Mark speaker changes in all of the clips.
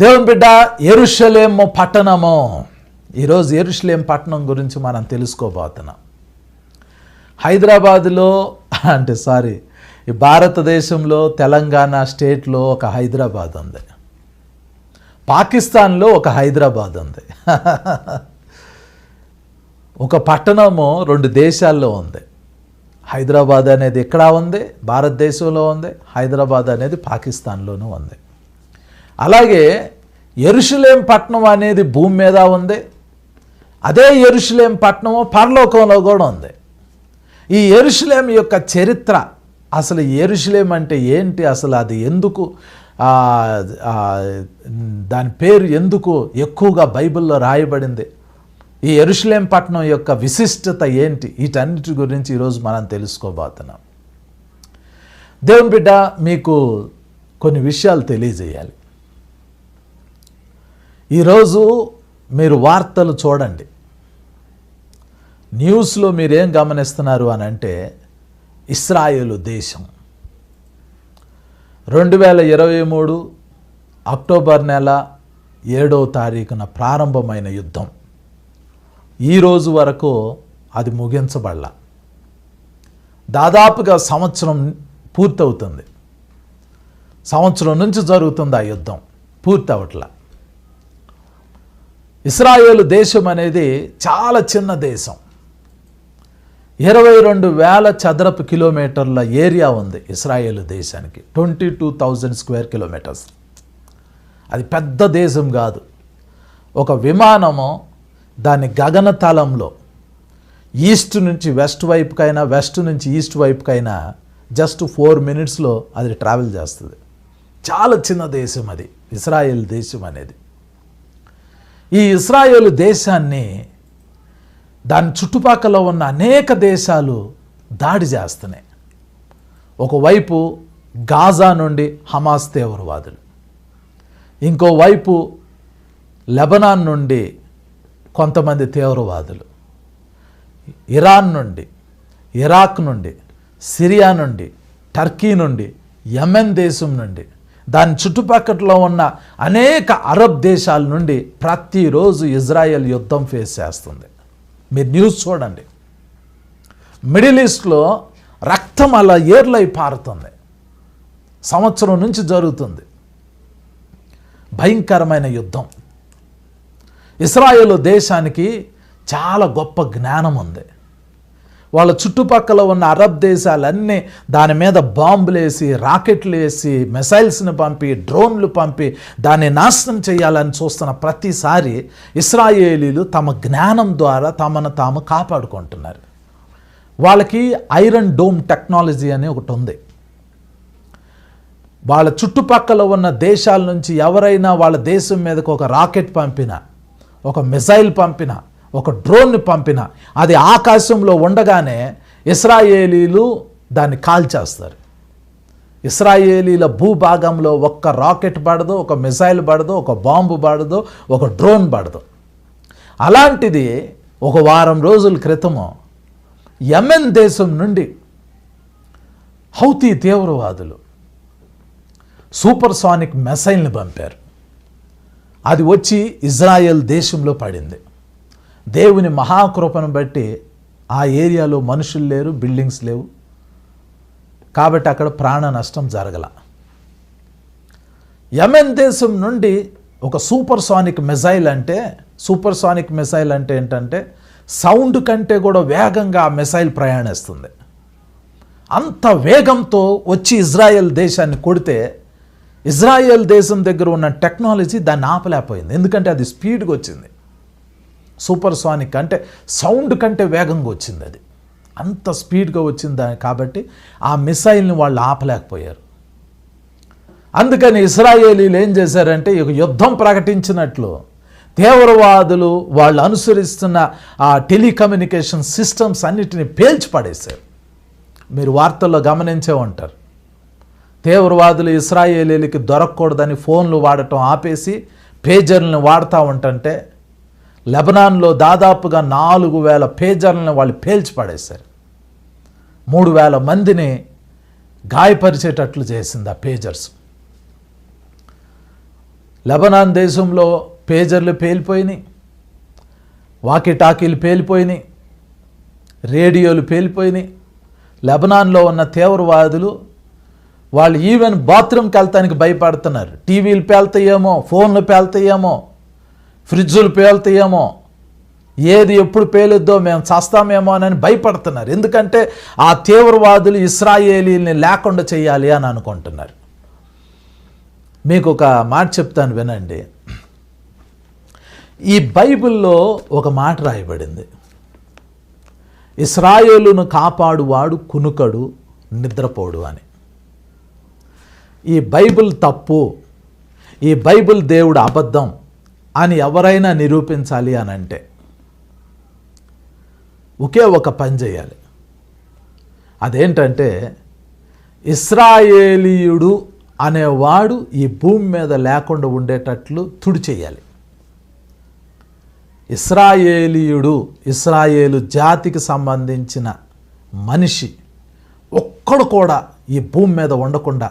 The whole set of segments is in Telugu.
Speaker 1: దేవుని బిడ్డ ఎరుషలేము పట్టణము. ఈరోజు ఎరుషలేం పట్టణం గురించి మనం తెలుసుకోబోతున్నాం. హైదరాబాదులో అంటే సారీ ఈ భారతదేశంలో తెలంగాణ స్టేట్లో ఒక హైదరాబాద్ ఉంది. పాకిస్తాన్లో ఒక హైదరాబాద్ ఉంది. ఒక పట్టణము రెండు దేశాల్లో ఉంది. హైదరాబాద్ అనేది ఇక్కడ ఉంది? భారతదేశంలో ఉంది. హైదరాబాద్ అనేది పాకిస్తాన్లోనూ ఉంది. అలాగే ఎరుషులేం పట్నం అనేది భూమి మీద ఉంది. అదే ఎరుషులేం పట్నము పరలోకంలో కూడా ఉంది. ఈ ఎరుషులేం యొక్క చరిత్ర అసలు ఎరుషులేం అంటే ఏంటి? అసలు అది ఎందుకు? దాని పేరు ఎందుకు ఎక్కువగా బైబిల్లో రాయబడింది? ఈ ఎరుషులేం పట్నం యొక్క విశిష్టత ఏంటి? వీటన్నిటి గురించి ఈరోజు మనం తెలుసుకోబోతున్నాం. దేవుని బిడ్డ మీకు కొన్ని విషయాలు తెలియజేయాలి. ఈరోజు మీరు వార్తలు చూడండి. న్యూస్లో మీరేం గమనిస్తున్నారు అని అంటే ఇస్రాయేలు దేశం. రెండు వేల ఇరవై మూడు అక్టోబర్ నెల ఏడవ తారీఖున ప్రారంభమైన యుద్ధం. ఈ రోజు వరకు అది ముగించబడాల. దాదాపుగా సంవత్సరం పూర్తవుతుంది. సంవత్సరం నుంచి జరుగుతుంది ఆ యుద్ధం. పూర్తవట్లా. ఇస్రాయేల్ దేశం అనేది చాలా చిన్న దేశం. ఇరవై రెండు వేల చదరపు కిలోమీటర్ల ఏరియా ఉంది ఇస్రాయేల్ దేశానికి. Twenty two thousand square kilometres. అది పెద్ద దేశం కాదు. ఒక విమానము దాని గగనతలంలో ఈస్ట్ నుంచి వెస్ట్ వైపుకైనా వెస్ట్ నుంచి ఈస్ట్ వైపుకైనా జస్ట్ ఫోర్ మినిట్స్లో అది ట్రావెల్ చేస్తుంది. చాలా చిన్న దేశం అది ఇస్రాయేల్ దేశం అనేది. ఈ ఇస్రాయేల్ దేశాన్ని దాని చుట్టుపక్కల ఉన్న అనేక దేశాలు దాడి చేస్తున్నాయి. ఒకవైపు గాజా నుండి హమాస్ తీవ్రవాదులు ఇంకోవైపు లెబనాన్ నుండి కొంతమంది తీవ్రవాదులు ఇరాన్ నుండి ఇరాక్ నుండి సిరియా నుండి టర్కీ నుండి యమెన్ దేశం నుండి దాని చుట్టుపక్కల ఉన్న అనేక అరబ్ దేశాల నుండి ప్రతిరోజు ఇజ్రాయెల్ యుద్ధం ఫేస్ చేస్తుంది. మీరు న్యూస్ చూడండి. మిడిల్ ఈస్ట్లో రక్తం అలా ఏర్లై పారుతుంది. సంవత్సరం నుంచి జరుగుతుంది. భయంకరమైన యుద్ధం. ఇస్రాయేల్ దేశానికి చాలా గొప్ప జ్ఞానం ఉంది. వాళ్ళ చుట్టుపక్కల ఉన్న అరబ్ దేశాలన్నీ దాని మీద బాంబులు వేసి రాకెట్లు వేసి మిసైల్స్ని పంపి డ్రోన్లు పంపి దాన్ని నాశనం చేయాలని చూస్తున్న ప్రతిసారి ఇస్రాయేలీలు తమ జ్ఞానం ద్వారా తమను తాము కాపాడుకుంటున్నారు. వాళ్ళకి ఐరన్ డోమ్ టెక్నాలజీ అని ఒకటి ఉంది. వాళ్ళ చుట్టుపక్కల ఉన్న దేశాల నుంచి ఎవరైనా వాళ్ళ దేశం మీదకు ఒక రాకెట్ పంపినా ఒక మిసైల్ పంపినా ఒక డ్రోన్ని పంపిన. అది ఆకాశంలో ఉండగానే ఇస్రాయేలీలు దాన్ని కాల్చేస్తారు. ఇస్రాయేలీల భూభాగంలో ఒక్క రాకెట్ పడదు ఒక మిసైల్ పడదు ఒక బాంబు పడదు ఒక డ్రోన్ పడదు. అలాంటిది ఒక వారం రోజుల క్రితము యమెన్ దేశం నుండి హౌతీ తీవ్రవాదులు సూపర్ సానిక్ మెసైల్ని పంపారు. అది వచ్చి ఇజ్రాయెల్ దేశంలో పడింది. దేవుని మహాకృపను బట్టి ఆ ఏరియాలో మనుషులు లేరు బిల్డింగ్స్ లేవు. కాబట్టి అక్కడ ప్రాణ నష్టం జరగల. యమెన్ దేశం నుండి ఒక సూపర్ సానిక్ మిసైల్ అంటే సూపర్ సానిక్ మిసైల్ అంటే ఏంటంటే సౌండ్ కంటే కూడా వేగంగా ఆ మిసైల్ ప్రయాణిస్తుంది. అంత వేగంతో వచ్చి ఇజ్రాయెల్ దేశాన్ని కొడితే ఇజ్రాయెల్ దేశం దగ్గర ఉన్న టెక్నాలజీ దాన్ని ఆపలేకపోయింది. ఎందుకంటే అది స్పీడ్గా వచ్చింది. సూపర్ సానిక్ అంటే సౌండ్ కంటే వేగంగా వచ్చింది అది. అంత స్పీడ్గా వచ్చింది కాబట్టి ఆ మిసైల్ని వాళ్ళు ఆపలేకపోయారు. అందుకని ఇస్రాయేలీలు ఏం చేశారంటే ఒక యుద్ధం ప్రకటించినట్లు తీవ్రవాదులు వాళ్ళు అనుసరిస్తున్న ఆ టెలికమ్యూనికేషన్ సిస్టమ్స్ అన్నిటిని పేల్చి పడేశారు. మీరు వార్తల్లో గమనించే ఉంటారు. తీవ్రవాదులు ఇస్రాయేలీలకి దొరకకూడదని ఫోన్లు వాడటం ఆపేసి పేజర్లను వాడుతూ ఉంటుంటే లెబనాన్లో దాదాపుగా నాలుగు వేల పేజర్లను వాళ్ళు పేల్చి పడేశారు. మూడు వేల మందిని గాయపరిచేటట్లు చేసింది ఆ పేజర్స్. లెబనాన్ దేశంలో పేజర్లు పేలిపోయినాయి వాకిటాకీలు పేలిపోయినాయి రేడియోలు పేలిపోయినాయి. లెబనాన్లో ఉన్న తీవ్రవాదులు వాళ్ళు ఈవెన్ బాత్రూమ్కి వెళ్తానికి భయపడుతున్నారు. టీవీలు పేల్తాయేమో ఫోన్లు పేలుతాయేమో ఫ్రిడ్జులు పేలుతాయేమో ఏది ఎప్పుడు పేలుద్దో మేము చస్తామేమో అని భయపడుతున్నారు. ఎందుకంటే ఆ తీవ్రవాదులు ఇస్రాయేలీల్ని లేకుండా చేయాలి అని అనుకుంటున్నారు. మీకు ఒక మాట చెప్తాను వినండి. ఈ బైబిల్లో ఒక మాట రాయబడింది. ఇస్రాయేలును కాపాడువాడు కునుకడు నిద్రపోడు అని. ఈ బైబిల్ తప్పు. ఈ బైబిల్ దేవుడు అబద్ధం. అని ఎవరైనా నిరూపించాలి అని అంటే ఒకే ఒక పని చేయాలి. అదేంటంటే ఇస్రాయేలీయుడు అనేవాడు ఈ భూమి మీద లేకుండా ఉండేటట్లు తుడి చేయాలి. ఇస్రాయేలీయుడు ఇస్రాయేలు జాతికి సంబంధించిన మనిషి ఒక్కడు కూడా ఈ భూమి మీద ఉండకుండా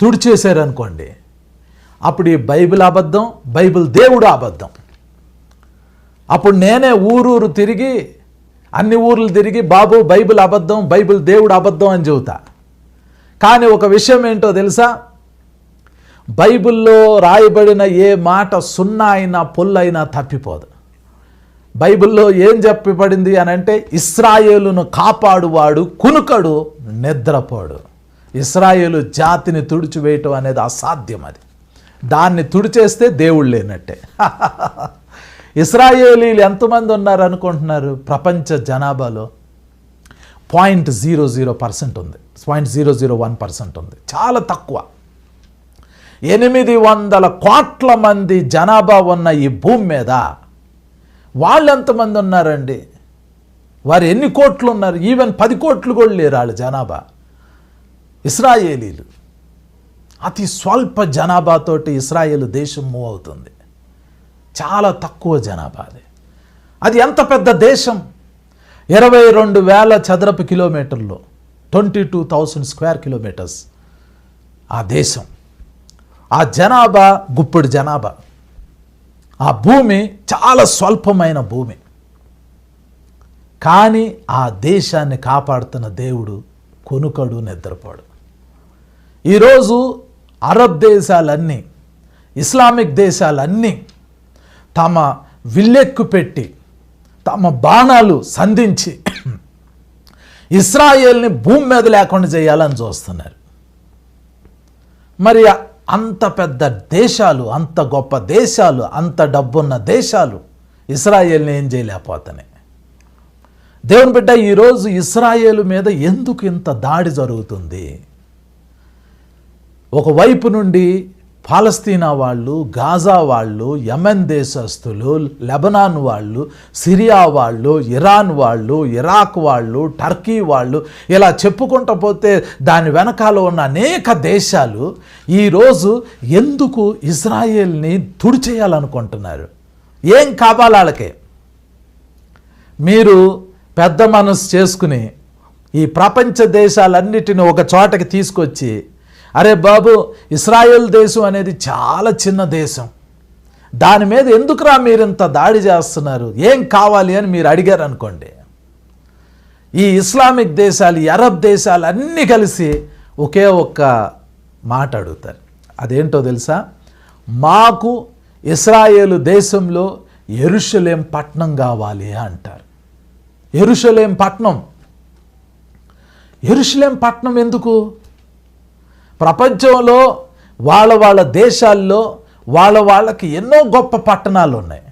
Speaker 1: తుడిచేశారనుకోండి అప్పుడు ఈ బైబిల్ అబద్ధం బైబిల్ దేవుడు అబద్ధం. అప్పుడు నేనే ఊరూరు తిరిగి అన్ని ఊర్లు తిరిగి బాబు బైబిల్ అబద్ధం బైబిల్ దేవుడు అబద్ధం అని చెబుతా. కానీ ఒక విషయం ఏంటో తెలుసా? బైబిల్లో రాయబడిన ఏ మాట సున్నా అయినా పొల్లైనా తప్పిపోదు. బైబిల్లో ఏం చెప్పబడింది అని అంటే ఇస్రాయేలును కాపాడువాడు కునుకడు నిద్రపోడు. ఇస్రాయేలు జాతిని తుడిచివేయటం అనేది అసాధ్యం అది. దాన్ని తుడిచేస్తే దేవుడు లేనట్టే. ఇస్రాయేలీలు ఎంతమంది ఉన్నారు అనుకుంటున్నారు ప్రపంచ జనాభాలో పాయింట్ జీరో జీరో పర్సెంట్ ఉంది. Point zero zero one percent ఉంది. చాలా తక్కువ. ఎనిమిది వందల కోట్ల మంది జనాభా ఉన్న ఈ భూమి మీద వాళ్ళు ఎంతమంది ఉన్నారండి? వారు ఎన్ని కోట్లు ఉన్నారు? ఈవెన్ పది కోట్లు కూడా లేరు వాళ్ళు జనాభా. ఇస్రాయేలీలు. అతి స్వల్ప జనాభాతోటి ఇస్రాయేల్ దేశం మూవ్ అవుతుంది. చాలా తక్కువ జనాభా అది. అది ఎంత పెద్ద దేశం? ఇరవై రెండు వేల చదరపు కిలోమీటర్లు twenty two thousand square kilometres ఆ దేశం. ఆ జనాభా గుప్పెడు జనాభా. ఆ భూమి చాలా స్వల్పమైన భూమి. కానీ ఆ దేశాన్ని కాపాడుతున్న దేవుడు కొనుకడు నిద్రపోడు. ఈరోజు అరబ్ దేశాలన్నీ ఇస్లామిక్ దేశాలన్నీ తమ విల్లెక్కు పెట్టి తమ బాణాలు సంధించి ఇస్రాయేల్ని భూమి మీద లేకుండా చేయాలని చూస్తున్నారు. మరి అంత పెద్ద దేశాలు అంత గొప్ప దేశాలు అంత డబ్బున్న దేశాలు ఇస్రాయేల్ని ఏం చేయలేకపోతున్నాయి. దేవుని బిడ్డ ఈరోజు ఇస్రాయేల్ మీద ఎందుకు ఇంత దాడి జరుగుతుంది? ఒకవైపు నుండి పాలస్తీనా వాళ్ళు గాజా వాళ్ళు యమెన్ దేశస్తులు లెబనాన్ వాళ్ళు సిరియా వాళ్ళు ఇరాన్ వాళ్ళు ఇరాక్ వాళ్ళు టర్కీ వాళ్ళు ఇలా చెప్పుకుంటూ పోతే దాని వెనకాల ఉన్న అనేక దేశాలు ఈరోజు ఎందుకు ఇజ్రాయేల్ని తుడిచేయాలనుకుంటున్నారు? ఏం కావాలి వాళ్ళకి? మీరు పెద్ద మనసు చేసుకుని ఈ ప్రపంచ దేశాలన్నిటిని ఒక చోటకి తీసుకొచ్చి అరే బాబు ఇస్రాయేల్ దేశం అనేది చాలా చిన్న దేశం. దాని మీద ఎందుకురా మీరు ఇంత దాడి చేస్తున్నారు? ఏం కావాలి అని మీరు అడిగారు అనుకోండి ఈ ఇస్లామిక్ దేశాలు అరబ్ దేశాలు అన్నీ కలిసి ఒకే ఒక్క మాట అడుగుతారు. అదేంటో తెలుసా? మాకు ఇస్రాయేలు దేశంలో ఎరుషలేం పట్నం కావాలి అంటారు. ఎరుషలేం పట్నం. ఎరుషలేం పట్నం ఎందుకు? ప్రపంచంలో వాళ్ళ వాళ్ళ దేశాల్లో వాళ్ళ వాళ్ళకి ఎన్నో గొప్ప పట్టణాలు ఉన్నాయి.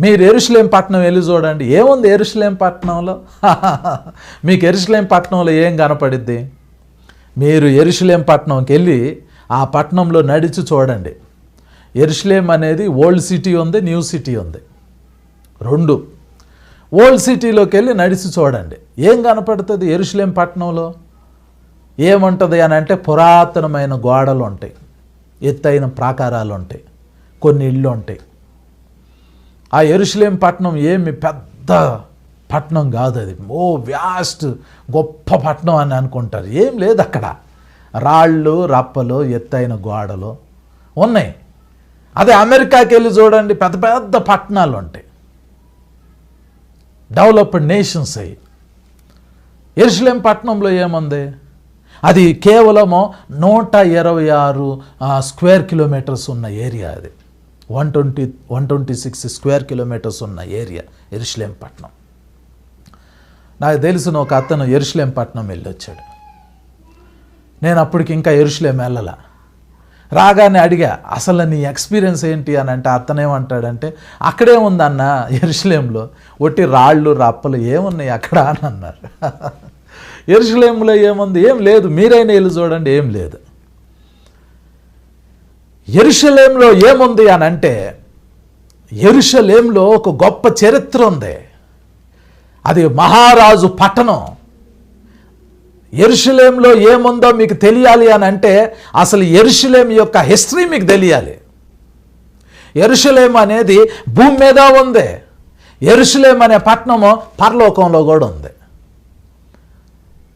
Speaker 1: మీరు ఎరుసలేం పట్టణం వెళ్ళి చూడండి. ఏముంది ఎరుషలేం పట్టణంలో? మీకు ఎరుసలేం పట్టణంలో ఏం కనపడిద్ది? మీరు ఎరుసలేం పట్టణంకి వెళ్ళి ఆ పట్టణంలో నడిచి చూడండి. ఎరుసలేం అనేది ఓల్డ్ సిటీ ఉంది న్యూ సిటీ ఉంది. రెండు. ఓల్డ్ సిటీలోకి వెళ్ళి నడిచి చూడండి. ఏం కనపడుతుంది ఎరుసలేం పట్టణంలో? ఏముంటుంది అని అంటే పురాతనమైన గోడలు ఉంటాయి. ఎత్తైన ప్రాకారాలు ఉంటాయి. కొన్ని ఇళ్ళు ఉంటాయి. ఆ ఎరుసలేం పట్టణం ఏమి పెద్ద పట్టణం కాదు అది. ఓ వ్యాస్ట్ గొప్ప పట్టణం అని అనుకుంటారు. ఏం లేదు అక్కడ. రాళ్ళు రప్పలు ఎత్తైన గోడలు ఉన్నాయి. అదే అమెరికాకి వెళ్ళి చూడండి పెద్ద పెద్ద పట్టణాలు ఉంటాయి. డెవలప్డ్ నేషన్స్ అయ్యి ఎరుసలేం పట్టణంలో ఏముంది? అది కేవలము నూట ఇరవై ఆరు స్క్వేర్ కిలోమీటర్స్ ఉన్న ఏరియా అది. One twenty one twenty six square kilometres ఉన్న ఏరియా ఎరుసలేం పట్నం. నాకు తెలిసిన ఒక అతను ఎరుసలేం పట్నం వెళ్ళొచ్చాడు. నేను అప్పటికి ఇంకా ఎరుసలేం వెళ్ళాల. రాగానే అడిగా అసలు నీ ఎక్స్పీరియన్స్ ఏంటి? అని అంటే అతనేమంటాడంటే అక్కడే ఉందన్న ఎరుసలేంలో ఒట్టి రాళ్ళు రప్పలు ఏమున్నాయి అక్కడ? అని అన్నారు. ఎరుసలేములో ఏముంది? ఏం లేదు. మీరైనా వెళ్ళి చూడండి. ఏం లేదు. ఎరుషలేంలో ఏముంది అని అంటే ఎరుషలేంలో ఒక గొప్ప చరిత్ర ఉంది. అది మహారాజు పట్టణం. ఎరుషలేంలో ఏముందో మీకు తెలియాలి అని అంటే అసలు ఎరుషలేం యొక్క హిస్టరీ మీకు తెలియాలి. ఎరుషలేం అనేది భూమి మీద ఉంది. ఎరుషలేం అనే పట్టణము పరలోకంలో కూడా ఉంది.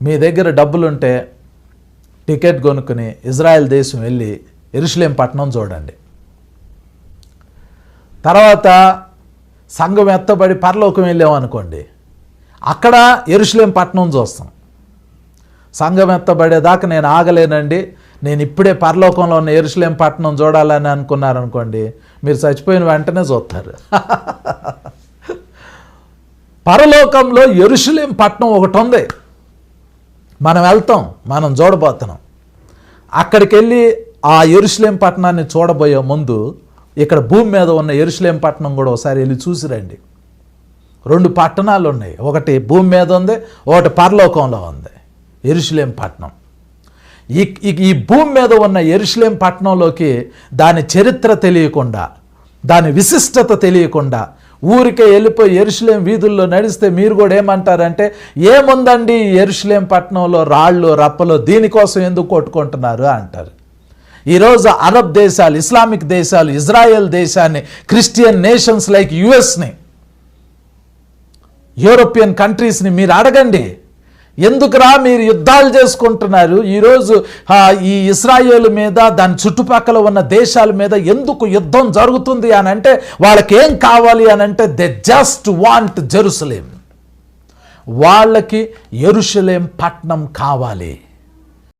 Speaker 1: మీ దగ్గర డబ్బులుంటే టికెట్ కొనుక్కుని ఇజ్రాయెల్ దేశం వెళ్ళి ఎరుషులేం పట్టణం చూడండి. తర్వాత సంఘం ఎత్తబడి పరలోకం వెళ్ళామనుకోండి. అక్కడ ఎరుషులేం పట్టణం చూస్తాం. సంఘం ఎత్తబడేదాకా నేను ఆగలేనండి. నేను ఇప్పుడే పరలోకంలో ఉన్న ఎరుసలేం పట్టణం చూడాలని అనుకున్నారనుకోండి మీరు చచ్చిపోయిన వెంటనే చూస్తారు. పరలోకంలో ఎరుసలేం పట్టణం ఒకటి ఉంది. మనం వెళ్తాం మనం చూడబోతున్నాం. అక్కడికి వెళ్ళి ఆ ఎరుసలేం పట్టణాన్ని చూడబోయే ముందు ఇక్కడ భూమి మీద ఉన్న ఎరుసలేం పట్టణం కూడా ఒకసారి వెళ్ళి చూసిరండి రెండు పట్టణాలు ఉన్నాయి. ఒకటి భూమి మీద ఉంది ఒకటి పరలోకంలో ఉంది. ఎరుసలేం పట్టణం. ఈ ఈ- ఈ భూమి మీద ఉన్న ఎరుసలేం పట్టణంలోకి దాని చరిత్ర తెలియకుండా దాని విశిష్టత తెలియకుండా ఊరికే వెళ్ళిపోయి ఎరుసలేం వీధుల్లో నడిస్తే మీరు కూడా ఏమంటారంటే ఏముందండి ఎరుషులేం ఎరుసలేం పట్టణంలో రాళ్ళు రప్పలు? దీనికోసం ఎందుకు కొట్టుకుంటున్నారు? అంటారు. ఈరోజు అరబ్ దేశాలు ఇస్లామిక్ దేశాలు ఇజ్రాయెల్ దేశాన్ని క్రిస్టియన్ నేషన్స్ లైక్ యుఎస్ని యూరోపియన్ కంట్రీస్ని మీరు అడగండి. ఎందుకురా మీరు యుద్ధాలు చేసుకుంటున్నారు? ఈరోజు ఈ ఇస్రాయేల్ మీద దాని చుట్టుపక్కల ఉన్న దేశాల మీద ఎందుకు యుద్ధం జరుగుతుంది అని అంటే వాళ్ళకి ఏం కావాలి అని అంటే దే జస్ట్ వాంట్ జెరూసలేం వాళ్ళకి ఎరుషలేం పట్నం కావాలి.